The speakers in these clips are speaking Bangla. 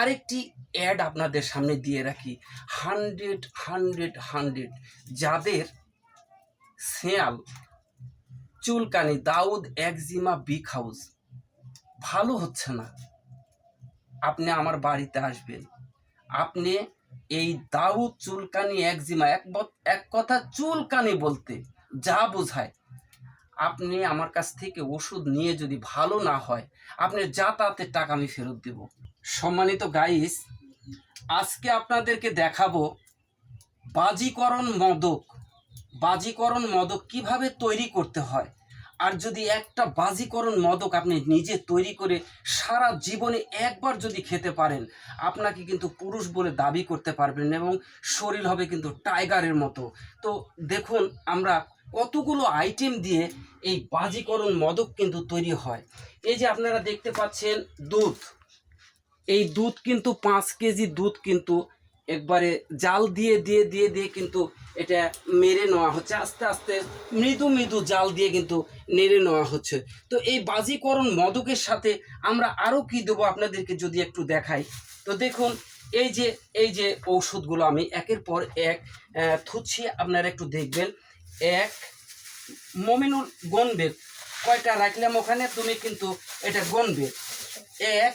আরেকটি অ্যাড আপনাদের সামনে দিয়ে রাখি। হান্ড্রেড হান্ড্রেড হান্ড্রেড যাদের শেয়াল চুলকানি দাউদ একজিমা বিগ হাউস ভালো হচ্ছে না। আপনি আমার বাড়িতে আসবেন। আপনি এই দাউদ চুলকানি, একজিমা এক এক কথা চুলকানি বলতে যা বোঝায়। আপনি আমার কাছ থেকে ওষুধ নিয়ে যদি ভালো না হয়, আপনি যাতায়াতের টাকা আমি ফেরত দেব। সম্মানিত গাইস আজকে আপনাদেরকে দেখাবো বাজিকরণ মদক। বাজিকরণ মদক কীভাবে তৈরি করতে হয়? আর যদি একটা বাজিকরণ মদক আপনি নিজে তৈরি করে সারা জীবনে একবার যদি খেতে পারেন, আপনাকে কিন্তু পুরুষ বলে দাবি করতে পারবেন এবং শরীর হবে কিন্তু টাইগারের মতো। তো দেখুন, আমরা কতগুলো আইটেম দিয়ে এই বাজিকরণ মদক কিন্তু তৈরি হয়। এই যে আপনারা দেখতে পাচ্ছেন দুধ। এই দুধ কিন্তু পাঁচ কেজি দুধ কিন্তু একবারে জাল দিয়ে দিয়ে দিয়ে দিয়ে কিন্তু এটা মেরে নেওয়া হচ্ছে। আস্তে আস্তে মৃদু মৃদু জাল দিয়ে কিন্তু নেড়ে নেওয়া হচ্ছে। তো এই বাজিকরণ মদকের সাথে আমরা আরও কি দেবো আপনাদেরকে যদি একটু দেখাই? তো দেখুন, এই যে এই যে ঔষধগুলো আমি একের পর এক থুচ্ছি, আপনারা একটু দেখবেন। এক, মমিনুল গনবে কয়টা রাখলাম ওখানে? তুমি কিন্তু এটা গনবে এক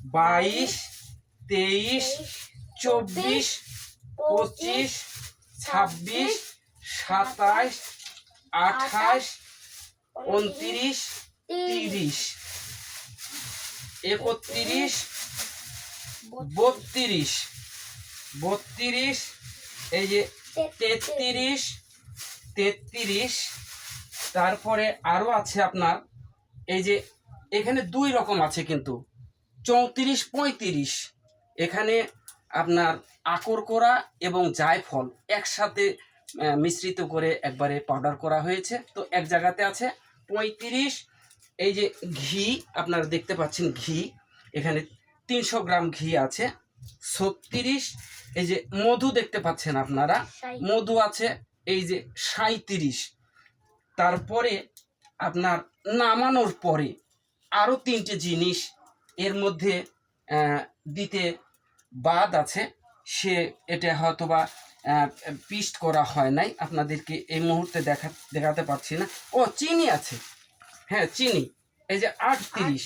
বাইশ, তেইশ, চব্বিশ, পঁচিশ, ছাব্বিশ সাতাশ আঠাশ উনত্রিশ, তিরিশ। একত্রিশ, বত্রিশ। বত্রিশ, এই যে তেত্রিশ তেত্রিশ। তারপরে আরও আছে আপনার, এই যে এখানে দুই রকম আছে কিন্তু। চৌত্রিশ পঁয়ত্রিশ। এখানে আপনার আকর করা এবং জায়ফল একসাথে মিশ্রিত করে একবারে পাউডার করা হয়েছে। তো এক জায়গাতে আছে পঁয়ত্রিশ। এই যে ঘি আপনারা দেখতে পাচ্ছেন ঘি। এখানে তিনশো গ্রাম ঘি আছে। ছত্রিশ। এই যে মধু দেখতে পাচ্ছেন আপনারা। মধু আছে এই যে সাঁত্রিশ তারপরে আপনার নামানোর পরে আরও তিনটে জিনিস এর মধ্যে দিতে বাদ আছে। সে এটা হয়তোবা পিস্ট করা হয় নাই। আপনাদেরকে এই মুহূর্তে দেখা, দেখাতে পারছি না। ও, চিনি আছে। হ্যাঁ চিনি। এই যে আটত্রিশ।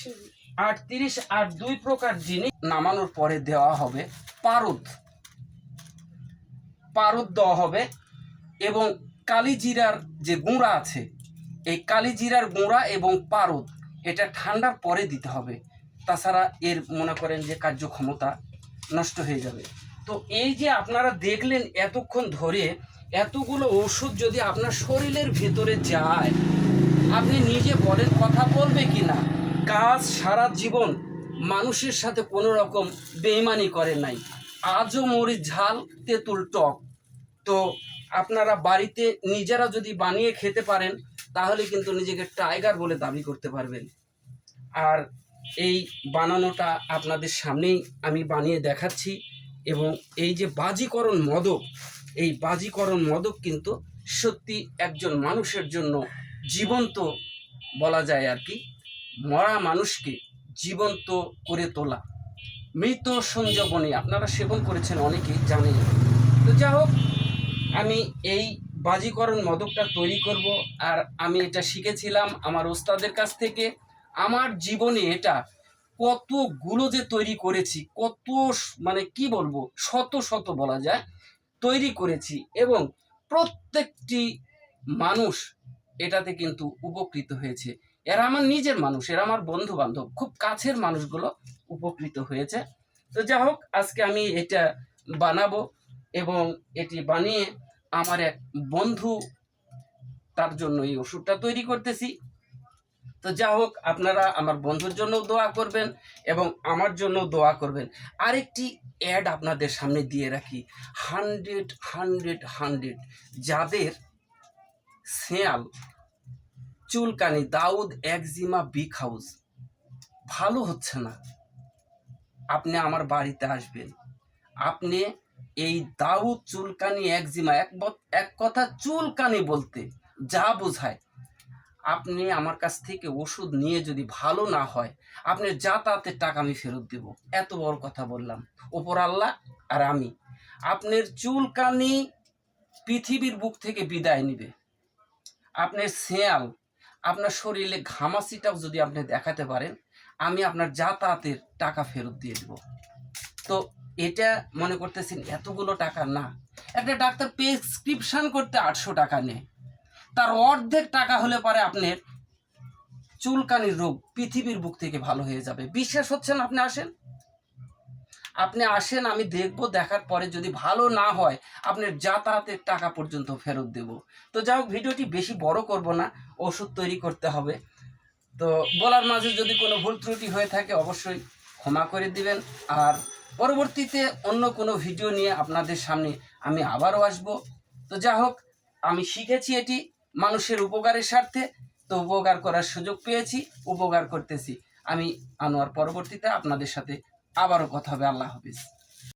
আটত্রিশ আর দুই প্রকার জিনিস নামানোর পরে দেওয়া হবে পারদ। পারদ দেওয়া হবে এবং কালিজিরার যে গুঁড়া আছে, এই কালিজিরার গুঁড়া এবং পারদ, এটা ঠান্ডার পরে দিতে হবে। তাছাড়া এর মনে করেন যে কার্যক্ষমতা নষ্ট হয়ে যাবে। তো এই যে আপনারা দেখলেন এতক্ষণ ধরে এতগুলো ওষুধ যদি আপনার শরীরের ভেতরে যায়, আপনি নিজে বলেন কথা বলবে কি না কাজ সারা জীবন মানুষের সাথে কোনো রকম বেইমানি করে নাই। আজও মরিচ ঝাল, তেঁতুল টক। তো আপনারা বাড়িতে নিজেরা যদি বানিয়ে খেতে পারেন, তাহলে কিন্তু নিজেকে টাইগার বলে দাবি করতে পারবেন। আর এই বানানোটা আপনাদের সামনেই আমি বানিয়ে দেখাচ্ছি এবং এই যে বাজিকরণ মদক, এই বাজিকরণ মদক কিন্তু সত্যি একজন মানুষের জন্য জীবন্ত বলা যায় আর কি। মরা মানুষকে জীবন্ত করে তোলা। মৃত সঞ্জীবনী আপনারা সেবন করেছেন অনেকেই জানেন। তো যা হোক, আমি এই বাজিকরণ মদকটা তৈরি করব আর আমি এটা শিখেছিলাম আমার ওস্তাদের কাছ থেকে। আমার জীবনে এটা কতগুলো যে তৈরি করেছি, কত মানে কি বলব, শত শত বলা যায়, তৈরি করেছি এবং প্রত্যেকটি মানুষ এটাতে কিন্তু উপকৃত হয়েছে। এরা আমার নিজের মানুষ, এরা আমার বন্ধু বান্ধব খুব কাছের মানুষগুলো উপকৃত হয়েছে। তো যা হোক, আজকে আমি এটা বানাবো এবং এটি বানিয়ে আমার এক বন্ধু তার জন্য এই ওষুধটা তৈরি করতেছি। তো যা হোক, আপনারা আমার বন্ধুর জন্য দোয়া করবেন এবং আমার জন্য দোয়া করবেন। আরেকটি অ্যাড আপনাদের সামনে দিয়ে রাখি। Hundred hundred hundred. যাদের শেয়াল চুলকানি দাউদ একজিমা বিগ হাউস, ভালো হচ্ছে না। আপনি আমার বাড়িতে আসবেন। আপনি এই দাউদ চুলকানি একজিমা এক এক কথা চুলকানি বলতে যা বোঝায় আপনি আমার কাছ থেকে ওষুধ নিয়ে যদি ভালো না হয়, আপনি যাতায়াতের টাকা আমি ফেরত দেব। এত বড় কথা বললাম। ওপর আল্লাহ আর আমি। আপনার চুলকানি পৃথিবীর বুক থেকে বিদায় নিবে। আপনার শেয়াল, আপনার শরীরে ঘামাচিটাও যদি আপনি দেখাতে পারেন, আমি আপনার যাতায়াতের টাকা ফেরত দিয়ে দেব। তো এটা মনে করতেছেন এতগুলো টাকা? না। একটা ডাক্তার প্রেসক্রিপশান করতে আটশো টাকা নেয়। তার অর্ধেক টাকা হলে পরে আপনার চুলকানির রোগ পৃথিবীর বুক থেকে ভালো হয়ে যাবে। বিশ্বাস হচ্ছেন আপনি আসেন? আপনি আসেন, আমি দেখব, দেখার পরে যদি ভালো না হয়, আপনার যাতায়াতের টাকা পর্যন্ত ফেরত দেব। তো যাই হোক, ভিডিওটি বেশি বড় করব না, ওষুধ তৈরি করতে হবে। তো বলার মাঝে যদি কোনো ভুল ত্রুটি হয়ে থাকে, অবশ্যই ক্ষমা করে দিবেন। আর পরবর্তীতে অন্য কোনো ভিডিও নিয়ে আপনাদের সামনে আমি আবারও আসব। তো যা হোক, আমি শিখেছি এটি। মানুষের উপকারের স্বার্থে তো উপকার করার সুযোগ পেয়েছি, উপকার করতেছি। আমি আনোয়ার পরবর্তীতে আপনাদের সাথে আবারও কথা হবে। আল্লাহ হাফিজ।